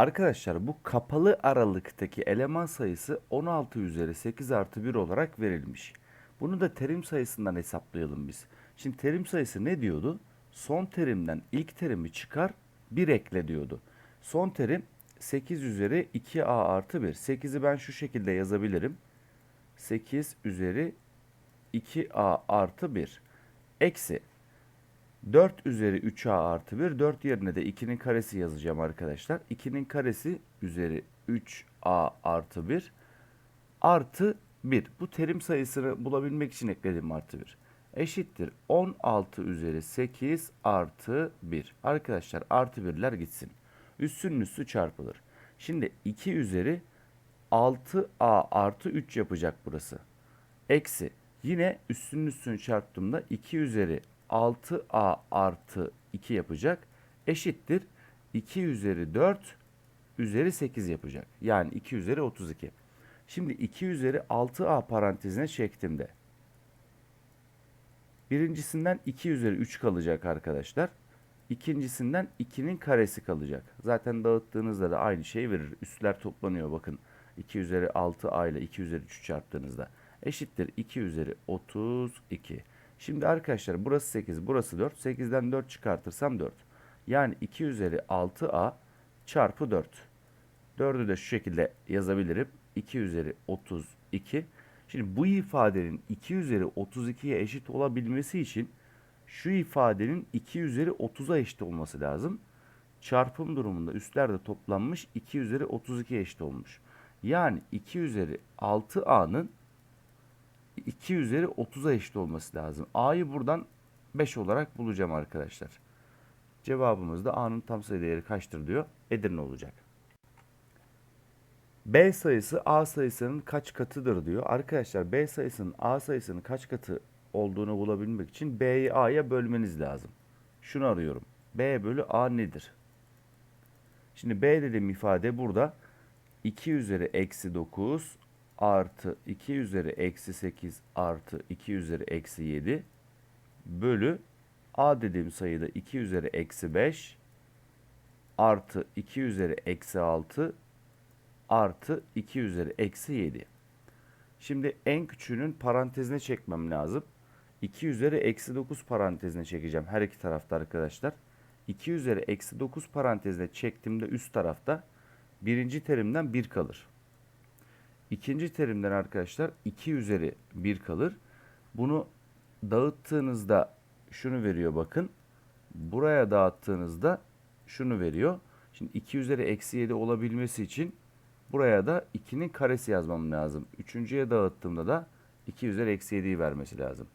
Arkadaşlar bu kapalı aralıktaki eleman sayısı 16 üzeri 8 artı 1 olarak verilmiş. Bunu da terim sayısından hesaplayalım biz. Şimdi terim sayısı ne diyordu? Son terimden ilk terimi çıkar 1 ekle diyordu. Son terim 8 üzeri 2a artı 1. 8'i ben şu şekilde yazabilirim. 8 üzeri 2a artı 1. Eksi 4 üzeri 3a artı 1. 4 yerine de 2'nin karesi yazacağım arkadaşlar. 2'nin karesi üzeri 3a artı 1 artı 1. Bu terim sayısını bulabilmek için ekledim artı 1. Eşittir 16 üzeri 8 artı 1. Arkadaşlar artı 1'ler gitsin. Üssünün üssü çarpılır. Şimdi 2 üzeri 6a artı 3 yapacak burası. Eksi yine üstünün üstünü çarptığımda 2 üzeri 6a artı 2 yapacak. Eşittir 2 üzeri 4 üzeri 8 yapacak. Yani 2 üzeri 32. Şimdi 2 üzeri 6a parantezine çektiğimde birincisinden 2 üzeri 3 kalacak arkadaşlar. İkincisinden 2'nin karesi kalacak. Zaten dağıttığınızda da aynı şey verir. Üstler toplanıyor bakın. 2 üzeri 6a ile 2 üzeri 3 çarptığınızda eşittir 2 üzeri 32. Şimdi arkadaşlar burası 8, burası 4. 8'den 4 çıkartırsam 4. Yani 2 üzeri 6a çarpı 4. 4'ü de şu şekilde yazabilirim. 2 üzeri 32. Şimdi bu ifadenin 2 üzeri 32'ye eşit olabilmesi için şu ifadenin 2 üzeri 30'a eşit olması lazım. Çarpım durumunda üstlerde toplanmış 2 üzeri 32 eşit olmuş. Yani 2 üzeri 6a'nın 2 üzeri 30'a eşit olması lazım. A'yı buradan 5 olarak bulacağım arkadaşlar. Cevabımız da A'nın tam sayı değeri kaçtır diyor. Edirne olacak. B sayısı A sayısının kaç katıdır diyor. Arkadaşlar B sayısının A sayısının kaç katı olduğunu bulabilmek için B'yi A'ya bölmeniz lazım. Şunu arıyorum. B bölü A nedir? Şimdi B dediğim ifade burada 2 üzeri eksi 9 artı 2 üzeri eksi 8 artı 2 üzeri eksi 7 bölü A dediğim sayıda 2 üzeri eksi 5 artı 2 üzeri eksi 6 artı 2 üzeri eksi 7. Şimdi en küçüğünün parantezine çekmem lazım. 2 üzeri eksi 9 parantezine çekeceğim her iki tarafta arkadaşlar. 2 üzeri eksi 9 parantezine çektiğimde üst tarafta birinci terimden 1 kalır. İkinci terimden arkadaşlar 2 üzeri 1 kalır. Bunu dağıttığınızda şunu veriyor bakın. Buraya dağıttığınızda şunu veriyor. Şimdi 2 üzeri eksi 7 olabilmesi için buraya da 2'nin karesi yazmam lazım. Üçüncüye dağıttığımda da 2 üzeri eksi 7'yi vermesi lazım.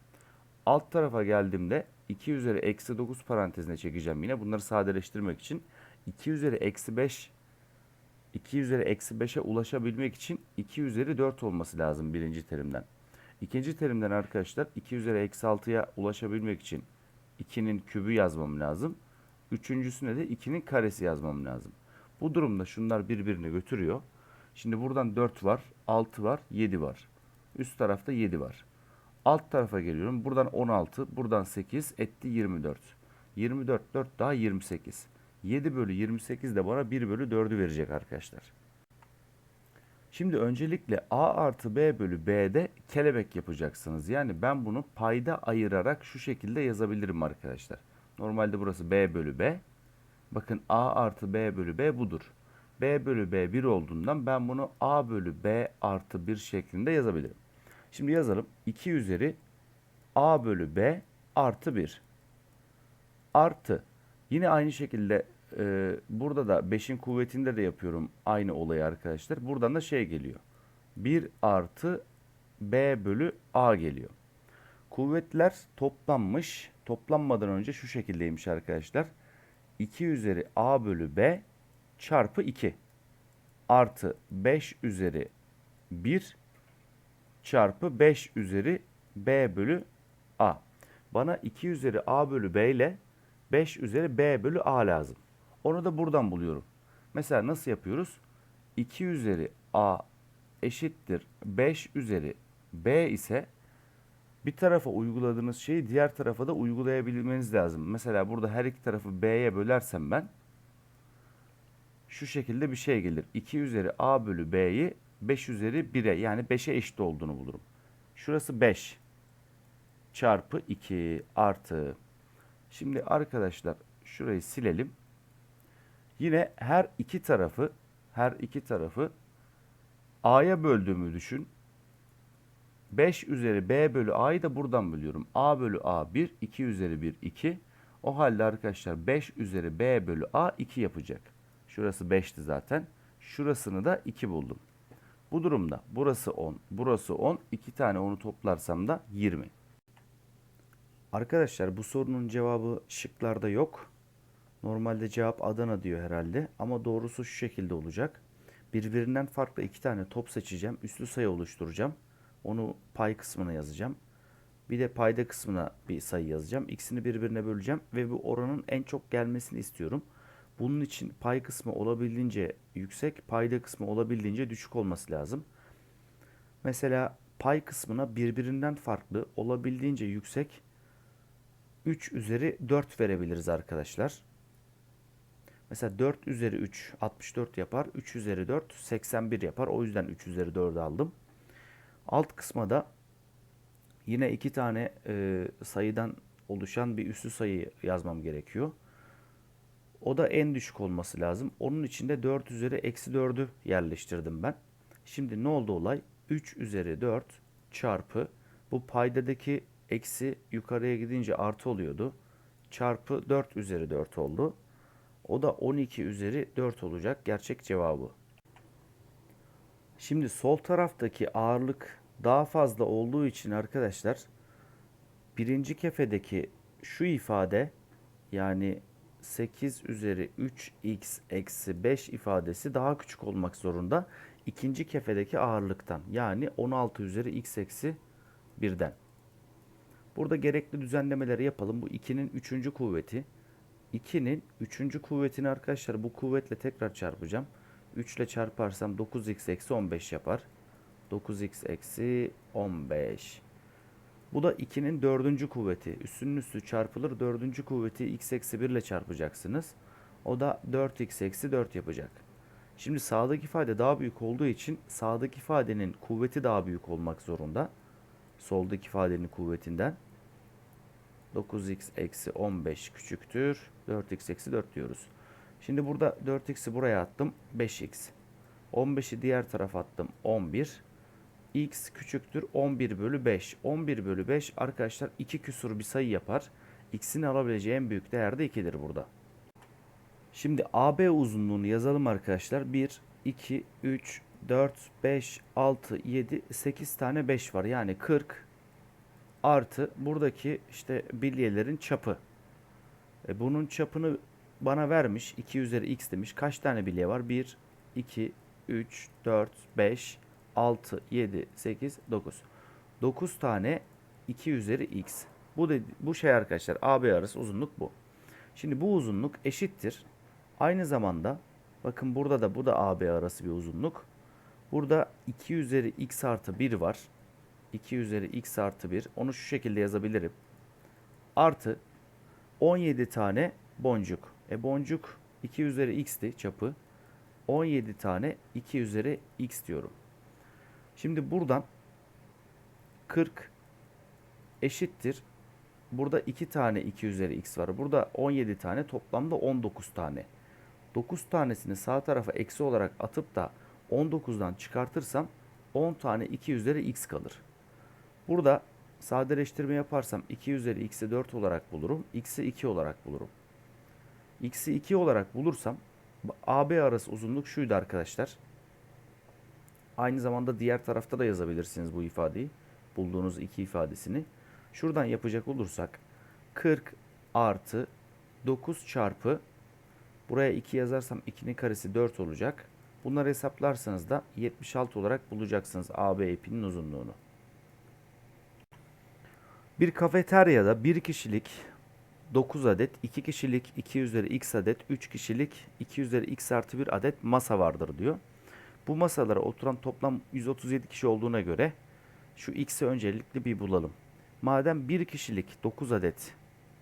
Alt tarafa geldiğimde 2 üzeri eksi 9 parantezine çekeceğim yine. Bunları sadeleştirmek için 2 üzeri eksi 5 2 üzeri eksi 5'e ulaşabilmek için 2 üzeri 4 olması lazım birinci terimden. İkinci terimden arkadaşlar 2 üzeri eksi 6'ya ulaşabilmek için 2'nin kübü yazmam lazım. Üçüncüsüne de 2'nin karesi yazmam lazım. Bu durumda şunlar birbirini götürüyor. Şimdi buradan 4 var, 6 var, 7 var. Üst tarafta 7 var. Alt tarafa geliyorum. Buradan 16, buradan 8 etti 24. 24, 4 daha 28. 7 bölü 28 de bana 1 bölü 4'ü verecek arkadaşlar. Şimdi öncelikle A artı B bölü B'de kelebek yapacaksınız. Yani ben bunu payda ayırarak şu şekilde yazabilirim arkadaşlar. Normalde burası B bölü B. Bakın A artı B bölü B budur. B bölü B 1 olduğundan ben bunu A bölü B artı 1 şeklinde yazabilirim. Şimdi yazalım. 2 üzeri A bölü B artı 1. Artı. Yine aynı şekilde e, burada da 5'in kuvvetinde de yapıyorum aynı olayı arkadaşlar. Buradan da şey geliyor. 1 artı B bölü A geliyor. Kuvvetler toplanmış. Toplanmadan önce şu şekildeymiş arkadaşlar. 2 üzeri A bölü B çarpı 2 artı 5 üzeri 1 çarpı 5 üzeri B bölü A. Bana 2 üzeri A bölü B ile 5 üzeri B bölü A lazım. Onu da buradan buluyorum. Mesela nasıl yapıyoruz? 2 üzeri A eşittir 5 üzeri B ise bir tarafa uyguladığınız şeyi diğer tarafa da uygulayabilmeniz lazım. Mesela burada her iki tarafı B'ye bölersem ben şu şekilde bir şey gelir. 2 üzeri a bölü b'yi 5 üzeri 1'e yani 5'e eşit olduğunu bulurum. Şurası 5 çarpı 2 artı. Şimdi arkadaşlar şurayı silelim. Yine her iki tarafı her iki tarafı a'ya böldüğümü düşün. 5 üzeri b bölü a'yı da buradan bölüyorum. a bölü a 1, 2 üzeri 1 2. O halde arkadaşlar 5 üzeri b bölü a 2 yapacak. Şurası 5'ti zaten. Şurasını da 2 buldum. Bu durumda burası 10, burası 10. 2 tane 10'u toplarsam da 20. Arkadaşlar bu sorunun cevabı şıklarda yok. Normalde cevap Adana diyor herhalde ama doğrusu şu şekilde olacak. Birbirinden farklı iki tane top seçeceğim. Üslü sayı oluşturacağım. Onu pay kısmına yazacağım. Bir de payda kısmına bir sayı yazacağım. İkisini birbirine böleceğim ve bu oranın en çok gelmesini istiyorum. Bunun için pay kısmı olabildiğince yüksek, payda kısmı olabildiğince düşük olması lazım. Mesela pay kısmına birbirinden farklı, olabildiğince yüksek 3 üzeri 4 verebiliriz arkadaşlar. Mesela 4 üzeri 3 64 yapar. 3 üzeri 4 81 yapar. O yüzden 3 üzeri 4'ü aldım. Alt kısma da yine iki tane e, sayıdan oluşan bir üslü sayı yazmam gerekiyor. O da en düşük olması lazım. Onun için de 4 üzeri eksi 4'ü yerleştirdim ben. Şimdi ne oldu olay? 3 üzeri 4 çarpı bu paydadaki eksi yukarıya gidince artı oluyordu. Çarpı 4 üzeri 4 oldu. O da 12 üzeri 4 olacak gerçek cevabı. Şimdi sol taraftaki ağırlık daha fazla olduğu için arkadaşlar birinci kefedeki şu ifade yani 8 üzeri 3x eksi 5 ifadesi daha küçük olmak zorunda. İkinci kefedeki ağırlıktan yani 16 üzeri x eksi 1'den. Burada gerekli düzenlemeleri yapalım. Bu 2'nin 3. kuvveti. 2'nin 3. kuvvetini arkadaşlar bu kuvvetle tekrar çarpacağım. 3 ile çarparsam 9x eksi 15 yapar. 9x eksi 15. Bu da 2'nin 4. kuvveti. Üstünün üstü çarpılır. 4. kuvveti x eksi 1 ile çarpacaksınız. O da 4x eksi 4 yapacak. Şimdi sağdaki ifade daha büyük olduğu için sağdaki ifadenin kuvveti daha büyük olmak zorunda. Soldaki ifadenin kuvvetinden. 9x eksi 15 küçüktür. 4x eksi 4 diyoruz. Şimdi burada 4x'i buraya attım. 5x. 15'i diğer tarafa attım. 11. x küçüktür. 11 bölü 5. 11 bölü 5 arkadaşlar 2 küsur bir sayı yapar. x'in alabileceği en büyük değer de 2'dir burada. Şimdi AB uzunluğunu yazalım arkadaşlar. 1, 2, 3, 4, 5, 6, 7, 8 tane 5 var. Yani 40 artı buradaki işte bilyelerin çapı. E bunun çapını bana vermiş. 2 üzeri x demiş. Kaç tane bilye var? 1, 2, 3, 4, 5, 6, 7, 8, 9. 9 tane 2 üzeri x. Bu, de, bu şey arkadaşlar AB arası uzunluk bu. Şimdi bu uzunluk eşittir. Aynı zamanda bakın burada da bu da AB arası bir uzunluk. Burada 2 üzeri x artı 1 var. 2 üzeri x artı 1. Onu şu şekilde yazabilirim. Artı 17 tane boncuk. E boncuk 2 üzeri x'ti çapı. 17 tane 2 üzeri x diyorum. Şimdi buradan 40 eşittir. Burada 2 tane 2 üzeri x var. Burada 17 tane toplamda 19 tane. 9 tanesini sağ tarafa eksi olarak atıp da 19'dan çıkartırsam 10 tane 2 üzeri x kalır. Burada sadeleştirme yaparsam 2 üzeri x'i 4 olarak bulurum. x'i 2 olarak bulurum. x'i 2 olarak bulursam AB arası uzunluk şuydu arkadaşlar. Aynı zamanda diğer tarafta da yazabilirsiniz bu ifadeyi. Bulduğunuz iki ifadesini. Şuradan yapacak olursak 40 artı 9 çarpı buraya 2 yazarsam 2'nin karesi 4 olacak. Bunları hesaplarsanız da 76 olarak bulacaksınız AB ipinin uzunluğunu. Bir kafeteryada bir kişilik 9 adet, 2 kişilik 2 üzeri x adet, 3 kişilik 2 üzeri x artı 1 adet masa vardır diyor. Bu masalara oturan toplam 137 kişi olduğuna göre şu x'i öncelikli bir bulalım. Madem bir kişilik 9 adet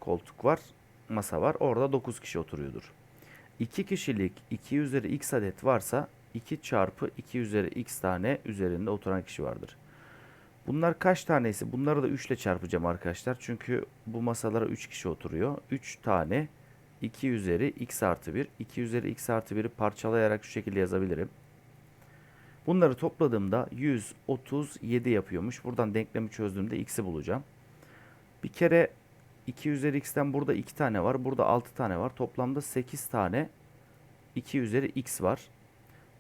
koltuk var, masa var. Orada 9 kişi oturuyordur. 2 kişilik 2 üzeri x adet varsa 2 çarpı 2 üzeri x tane üzerinde oturan kişi vardır. Bunlar kaç tanesi? Bunları da 3 ile çarpacağım arkadaşlar. Çünkü bu masalara 3 kişi oturuyor. 3 tane 2 üzeri x artı 1. 2 üzeri x artı 1'i parçalayarak şu şekilde yazabilirim. Bunları topladığımda 137 yapıyormuş. Buradan denklemi çözdüğümde x'i bulacağım. Bir kere 2 üzeri x'ten burada 2 tane var. Burada 6 tane var. Toplamda 8 tane 2 üzeri x var.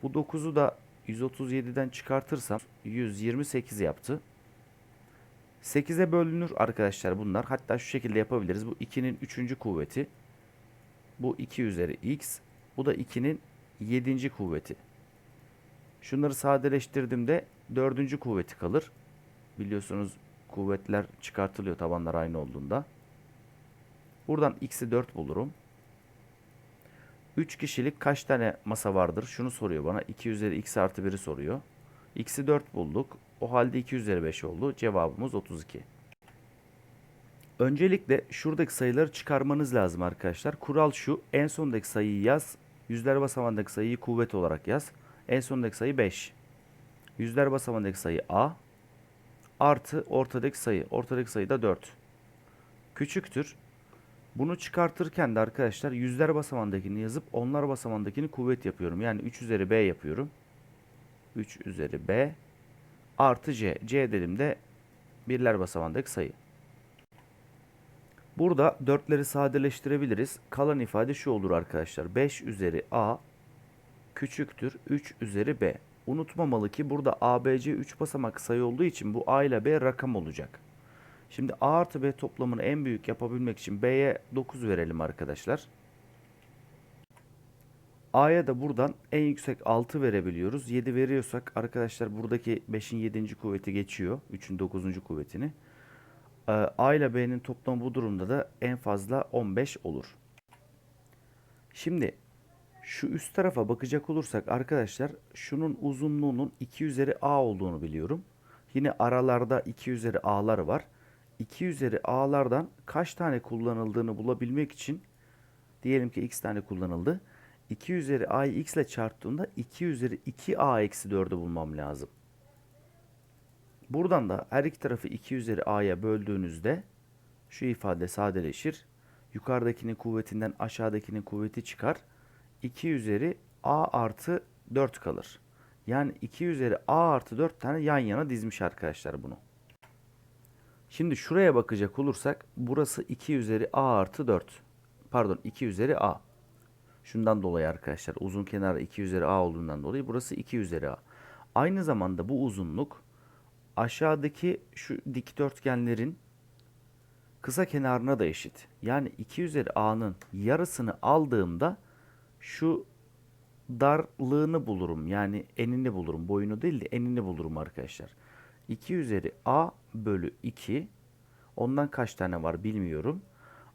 Bu 9'u da 137'den çıkartırsam 128 yaptı. 8'e bölünür arkadaşlar bunlar. Hatta şu şekilde yapabiliriz. Bu 2'nin 3. kuvveti. Bu 2 üzeri x. Bu da 2'nin 7. kuvveti. Şunları sadeleştirdiğimde 4. kuvveti kalır. Biliyorsunuz kuvvetler çıkartılıyor tabanlar aynı olduğunda. Buradan x'i 4 bulurum. 3 kişilik kaç tane masa vardır? Şunu soruyor bana. 2 üzeri x artı 1'i soruyor. x'i 4 bulduk. O halde 2 üzeri 5 oldu. Cevabımız 32. Öncelikle şuradaki sayıları çıkarmanız lazım arkadaşlar. Kural şu. En sondaki sayıyı yaz. Yüzler basamağındaki sayıyı kuvvet olarak yaz. En sondaki sayı 5. Yüzler basamağındaki sayı a. Artı ortadaki sayı. Ortadaki sayı da 4. Küçüktür. Bunu çıkartırken de arkadaşlar yüzler basamağındakini yazıp onlar basamağındakini kuvvet yapıyorum. Yani 3 üzeri b yapıyorum. 3 üzeri b artı c. c dediğimde birler basamağındaki sayı. Burada dörtleri sadeleştirebiliriz. Kalan ifade şu olur arkadaşlar. 5 üzeri a küçüktür 3 üzeri b. Unutmamalı ki burada ABC 3 basamak sayı olduğu için bu a ile b rakam olacak. Şimdi a artı b toplamını en büyük yapabilmek için b'ye 9 verelim arkadaşlar. A'ya da buradan en yüksek 6 verebiliyoruz. 7 veriyorsak arkadaşlar buradaki 5'in 7. kuvveti geçiyor. 3'ün 9. kuvvetini. Ee, A ile B'nin toplamı bu durumda da en fazla 15 olur. Şimdi şu üst tarafa bakacak olursak arkadaşlar şunun uzunluğunun 2 üzeri A olduğunu biliyorum. Yine aralarda 2 üzeri A'lar var. 2 üzeri A'lardan kaç tane kullanıldığını bulabilmek için diyelim ki x tane kullanıldı. 2 üzeri a'yı x ile çarptığımda 2 üzeri 2a eksi 4'ü bulmam lazım. Buradan da her iki tarafı 2 üzeri a'ya böldüğünüzde şu ifade sadeleşir. Yukarıdakinin kuvvetinden aşağıdakinin kuvveti çıkar. 2 üzeri a artı 4 kalır. Yani 2 üzeri a artı 4 tane yan yana dizmiş arkadaşlar bunu. Şimdi şuraya bakacak olursak burası 2 üzeri a artı 4. Pardon 2 üzeri a. Şundan dolayı arkadaşlar uzun kenar 2 üzeri a olduğundan dolayı burası 2 üzeri a. Aynı zamanda bu uzunluk aşağıdaki şu dikdörtgenlerin kısa kenarına da eşit. Yani 2 üzeri a'nın yarısını aldığımda şu darlığını bulurum. Yani enini bulurum. Boyunu değil de enini bulurum arkadaşlar. 2 üzeri a bölü 2 ondan kaç tane var bilmiyorum.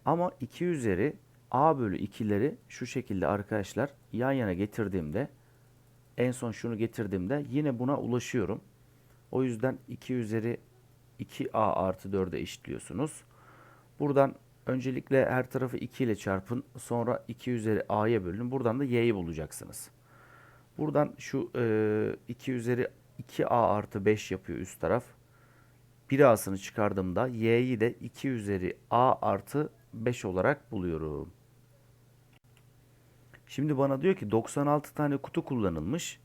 Ama 2 üzeri a bölü 2'leri şu şekilde arkadaşlar yan yana getirdiğimde en son şunu getirdiğimde yine buna ulaşıyorum. O yüzden 2 üzeri 2a artı 4'e eşitliyorsunuz. Buradan öncelikle her tarafı 2 ile çarpın. Sonra 2 üzeri a'ya bölün. Buradan da y'yi bulacaksınız. Buradan şu e, 2 üzeri 2a artı 5 yapıyor üst taraf. Bir a'sını çıkardığımda y'yi de 2 üzeri a artı 5 olarak buluyorum. Şimdi bana diyor ki 96 tane kutu kullanılmış.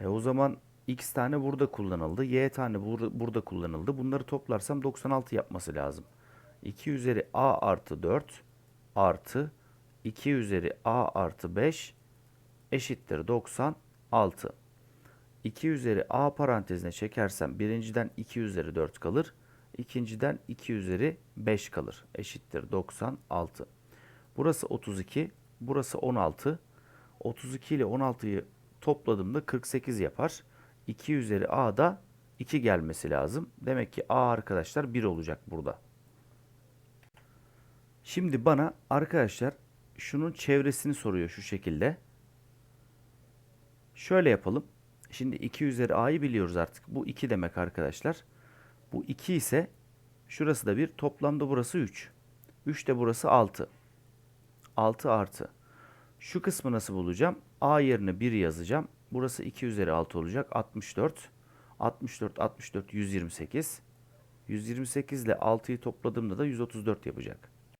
E o zaman x tane burada kullanıldı. Y tane burada, burada kullanıldı. Bunları toplarsam 96 yapması lazım. 2 üzeri a artı 4 artı 2 üzeri a artı 5 eşittir 96. 2 üzeri a parantezine çekersem birinciden 2 üzeri 4 kalır. ikinciden 2 üzeri 5 kalır. Eşittir 96. Burası 32. Burası 16. 32 ile 16'yı topladığımda 48 yapar. 2 üzeri a da 2 gelmesi lazım. Demek ki a arkadaşlar 1 olacak burada. Şimdi bana arkadaşlar şunun çevresini soruyor şu şekilde. Şöyle yapalım. Şimdi 2 üzeri a'yı biliyoruz artık. Bu 2 demek arkadaşlar. Bu 2 ise şurası da 1. Toplamda burası 3. 3 de burası 6. 6 artı. Şu kısmı nasıl bulacağım? A yerine 1 yazacağım. Burası 2 üzeri 6 olacak. 64. 64, 64, 128. 128 ile 6'yı topladığımda da 134 yapacak.